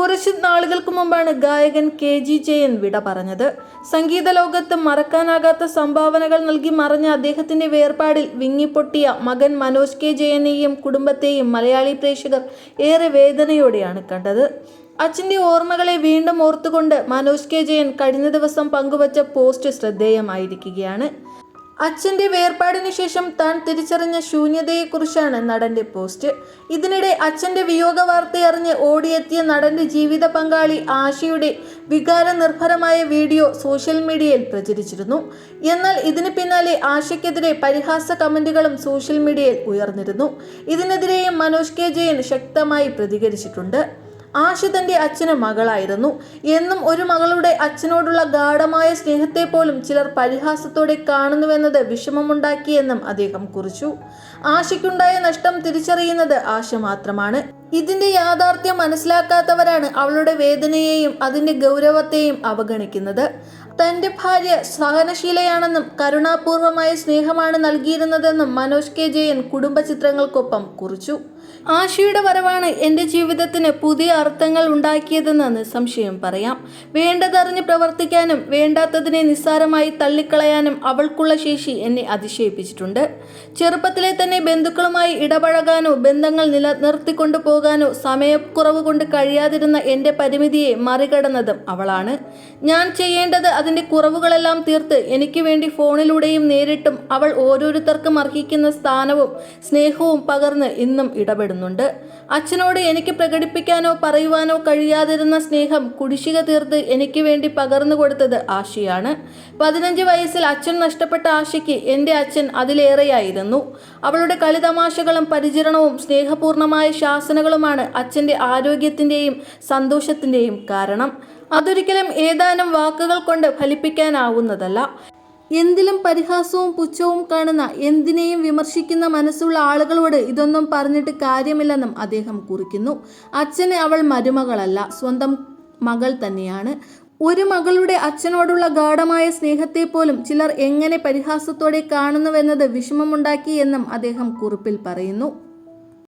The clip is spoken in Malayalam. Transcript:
കുറച്ച് നാളുകൾക്ക് മുമ്പാണ് ഗായകൻ കെ ജി ജയൻ വിട പറഞ്ഞത്. സംഗീത ലോകത്ത് മറക്കാനാകാത്ത സംഭാവനകൾ നൽകി മറഞ്ഞ അദ്ദേഹത്തിന്റെ വേർപാടിൽ വിങ്ങിപ്പൊട്ടിയ മകൻ മനോജ് കെ ജയനെയും കുടുംബത്തെയും മലയാളി പ്രേക്ഷകർ ഏറെ വേദനയോടെയാണ് കണ്ടത്. അച്ഛന്റെ ഓർമ്മകളെ വീണ്ടും ഓർത്തുകൊണ്ട് മനോജ് കെ ജയൻ കഴിഞ്ഞ ദിവസം പങ്കുവച്ച പോസ്റ്റ് ശ്രദ്ധേയമായിരിക്കുകയാണ്. അച്ഛന്റെ വേർപാടിനു ശേഷം താൻ തിരിച്ചറിഞ്ഞ ശൂന്യതയെക്കുറിച്ചാണ് നടന്റെ പോസ്റ്റ്. ഇതിനിടെ അച്ഛന്റെ വിയോഗ വാർത്തയറിഞ്ഞ് ഓടിയെത്തിയ നടന്റെ ജീവിത പങ്കാളി ആശയുടെ വികാര നിർഭരമായ വീഡിയോ സോഷ്യൽ മീഡിയയിൽ പ്രചരിച്ചിരുന്നു. എന്നാൽ ഇതിന് പിന്നാലെ ആശയ്ക്കെതിരെ പരിഹാസ കമന്റുകളും സോഷ്യൽ മീഡിയയിൽ ഉയർന്നിരുന്നു. ഇതിനെതിരെയും മനോജ് കെ ജയൻ ശക്തമായി പ്രതികരിച്ചിട്ടുണ്ട്. ആശ അച്ഛന് മകളായിരുന്നു. എന്നും ഒരു മകളുടെ അച്ഛനോടുള്ള ഗാഠമായ സ്നേഹത്തെ പോലും ചിലർ പരിഹാസത്തോടെ കാണുന്നുവെന്നത് വിഷമമുണ്ടാക്കിയെന്നും അദ്ദേഹം കുറിച്ചു. ആശയ്ക്കുണ്ടായ നഷ്ടം തിരിച്ചറിയുന്നത് ആശ മാത്രമാണ്. ഇതിന്റെ യാഥാർത്ഥ്യം മനസ്സിലാക്കാത്തവരാണ് അവളുടെ വേദനയെയും അതിന്റെ ഗൗരവത്തെയും അവഗണിക്കുന്നത്. തന്റെ ഭാര്യ സഹനശീലയാണെന്നും കരുണാപൂർവമായ സ്നേഹമാണ് നൽകിയിരുന്നതെന്നും മനോജ് കെ ജയൻ കുടുംബ ചിത്രങ്ങൾക്കൊപ്പം കുറിച്ചു. ആശയുടെ വരവാണ് എന്റെ ജീവിതത്തിന് പുതിയ അർത്ഥങ്ങൾ ഉണ്ടാക്കിയതെന്ന് നിസ്സംശയം പറയാം. വേണ്ടതറിഞ്ഞ് പ്രവർത്തിക്കാനും വേണ്ടാത്തതിനെ നിസ്സാരമായി തള്ളിക്കളയാനും അവൾക്കുള്ള ശേഷി എന്നെ അതിശയിപ്പിച്ചിട്ടുണ്ട്. ചെറുപ്പത്തിലെ തന്നെ ബന്ധുക്കളുമായി ഇടപഴകാനോ ബന്ധങ്ങൾ നിലനിർത്തിക്കൊണ്ടു പോകാനോ സമയക്കുറവ് കൊണ്ട് കഴിയാതിരുന്ന എന്റെ പരിമിതിയെ മറികടന്നതും അവളാണ്. ഞാൻ ചെയ്യേണ്ടത് അതിന്റെ കുറവുകളെല്ലാം തീർത്ത് എനിക്ക് വേണ്ടി ഫോണിലൂടെയും നേരിട്ടും അവൾ ഓരോരുത്തർക്കും അർഹിക്കുന്ന സ്ഥാനവും സ്നേഹവും പകർന്ന് ഇന്നും ഇടപെടുന്നുണ്ട്. അച്ഛനോട് എനിക്ക് പ്രകടിപ്പിക്കാനോ പറയുവാനോ കഴിയാതിരുന്ന സ്നേഹം കുടിശ്ശിക തീർത്ത് എനിക്ക് വേണ്ടി പകർന്നു കൊടുത്തത് ആശയാണ്. പതിനഞ്ച് വയസ്സിൽ അച്ഛൻ നഷ്ടപ്പെട്ട ആശയ്ക്ക് എന്റെ അച്ഛൻ അതിലേറെയായിരുന്നു. അവളുടെ കളിതമാശകളും പരിചരണവും സ്നേഹപൂർണമായ ശാസനകളുമാണ് അച്ഛന്റെ ആരോഗ്യത്തിന്റെയും സന്തോഷത്തിന്റെയും കാരണം. അതൊരിക്കലും ഏതാനും വാക്കുകൾ കൊണ്ട് ഫലിപ്പിക്കാനാവുന്നതല്ല. എന്തിലും പരിഹാസവും പുച്ഛവും കാണുന്ന എന്തിനേയും വിമർശിക്കുന്ന മനസ്സുള്ള ആളുകളോട് ഇതൊന്നും പറഞ്ഞിട്ട് കാര്യമില്ലെന്നും അദ്ദേഹം കുറിക്കുന്നു. അച്ഛന് അവൾ മരുമകളല്ല സ്വന്തം മകൾ തന്നെയാണ്. ഒരു മകളുടെ അച്ഛനോടുള്ള ഗാഠമായ സ്നേഹത്തെ പോലും ചിലർ എങ്ങനെ പരിഹാസത്തോടെ കാണുന്നുവെന്നത് വിഷമമുണ്ടാക്കി എന്നും അദ്ദേഹം കുറിപ്പിൽ പറയുന്നു.